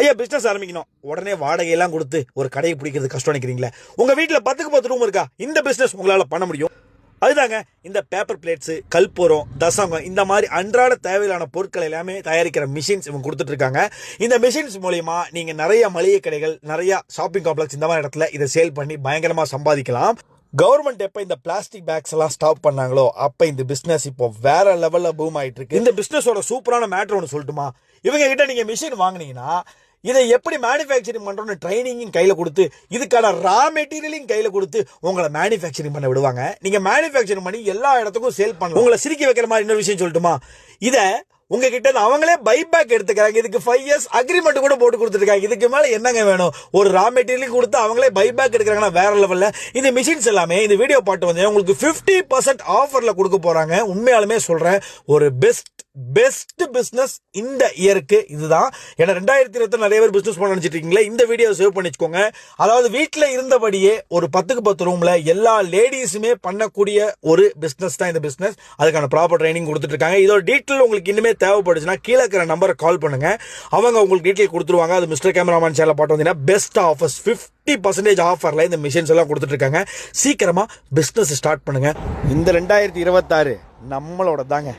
ஐயா பிஸ்னஸ் ஆரம்பிக்கணும். உடனே வாடகையெல்லாம் கொடுத்து ஒரு கடையை பிடிக்கிறது கஷ்டம் நினைக்கிறீங்களே? உங்கள் வீட்டில் பத்துக்கு பத்து ரூம் இருக்கா? இந்த பிஸ்னஸ் உங்களால் பண்ண முடியும். அதுதாங்க இந்த பேப்பர் பிளேட்ஸு கல்பூரம் தசங்கம் இந்த மாதிரி அன்றாட தேவையிலான பொருட்கள் எல்லாமே தயாரிக்கிற மிஷின்ஸ் இவங்க கொடுத்துட்ருக்காங்க இந்த மிஷின்ஸ் மூலயமா நீங்கள் நிறைய மளிகை கடைகள் நிறையா ஷாப்பிங் காம்ப்ளெக்ஸ் இந்த மாதிரி இடத்துல இதை சேல் பண்ணி பயங்கரமாக சம்பாதிக்கலாம். கவர்மெண்ட் எப்போ இந்த பிளாஸ்டிக் பேக்ஸ் எல்லாம் ஸ்டாப் பண்ணாங்களோ அப்போ இந்த பிஸ்னஸ் இப்போ வேற லெவலில் பூம் ஆகிட்டு இருக்கு இந்த பிஸ்னஸோட சூப்பரான மேட்ரு ஒன்று சொல்லட்டுமா? இவங்க கிட்ட நீங்கள் மிஷின் வாங்குனீங்கன்னா இதை எப்படி மேனுஃபேக்சரிங் பண்ணுறோம்னு ட்ரைனிங்கும் கையில் கொடுத்து இதுக்கான ரா மெட்டீரியலையும் கையில் கொடுத்து உங்களை மேனுஃபேக்சரிங் பண்ண விடுவாங்க. நீங்கள் மேனுஃபேக்சரிங் பண்ணி எல்லா இடத்துக்கும் சேல் பண்ணலாம். உங்களை சிரிக்க வைக்கிற மாதிரி இன்னொரு விஷயம் சொல்லட்டுமா? இதை உங்ககிட்ட அவங்களே பைபேக் எடுத்துக்கிறாங்க. இதுக்கு ஃபைவ் இயர்ஸ் அக்ரிமெண்ட் கூட போட்டு கொடுத்துருக்காங்க இதுக்கு மேலே என்னங்க வேணும்? ஒரு ரா மெட்டீரியல் கொடுத்து அவங்களே பைபேக் எடுக்கிறாங்கன்னா வேற லெவலில் இந்த மிஷின்ஸ் எல்லாமே இந்த வீடியோ பாட்டு வந்து உங்களுக்கு 50% பர்சன்ட் ஆஃபரில் கொடுக்க போகிறாங்க உண்மையாலுமே சொல்கிறேன் ஒரு பெஸ்ட் பெஸ்ட் பிஸ்னஸ் இந்த இயருக்கு இதுதான். ஏன்னா ரெண்டாயிரத்தி இருபத்தி நிறைய பேர் பிஸ்னஸ் பண்ண நினைச்சிட்டு இருக்கீங்களா இந்த வீடியோ சேவ் பண்ணிச்சுக்கோங்க. அதாவது வீட்டில் இருந்தபடியே ஒரு பத்துக்கு பத்து ரூமில் எல்லா லேடிஸுமே பண்ணக்கூடிய ஒரு பிஸ்னஸ் தான் இந்த பிஸ்னஸ் அதுக்கான ப்ராப்பர் ட்ரைனிங் கொடுத்துட்ருக்காங்க. இதோட டீட்டெயில் உங்களுக்கு இன்னுமே தேவைப்படுச்சுன்னா கீழே இருக்கிற நம்பரை கால் பண்ணுங்க. அவங்க உங்களுக்கு டீட்டெயில் கொடுத்துருவாங்க. அது மிஸ்டர் கேமராமேன் சேனல் பாட்டு வந்தீங்கன்னா பெஸ்ட் ஆஃபர்ஸ் ஃபிஃப்டி பர்சன்டேஜ் ஆஃபரில் இந்த மிஷின்ஸ் எல்லாம் கொடுத்துட்ருக்காங்க. சீக்கிரமாக பிஸ்னஸ் ஸ்டார்ட் பண்ணுங்கள் இந்த ரெண்டாயிரத்தி இருபத்தாறு நம்மளோட தாங்க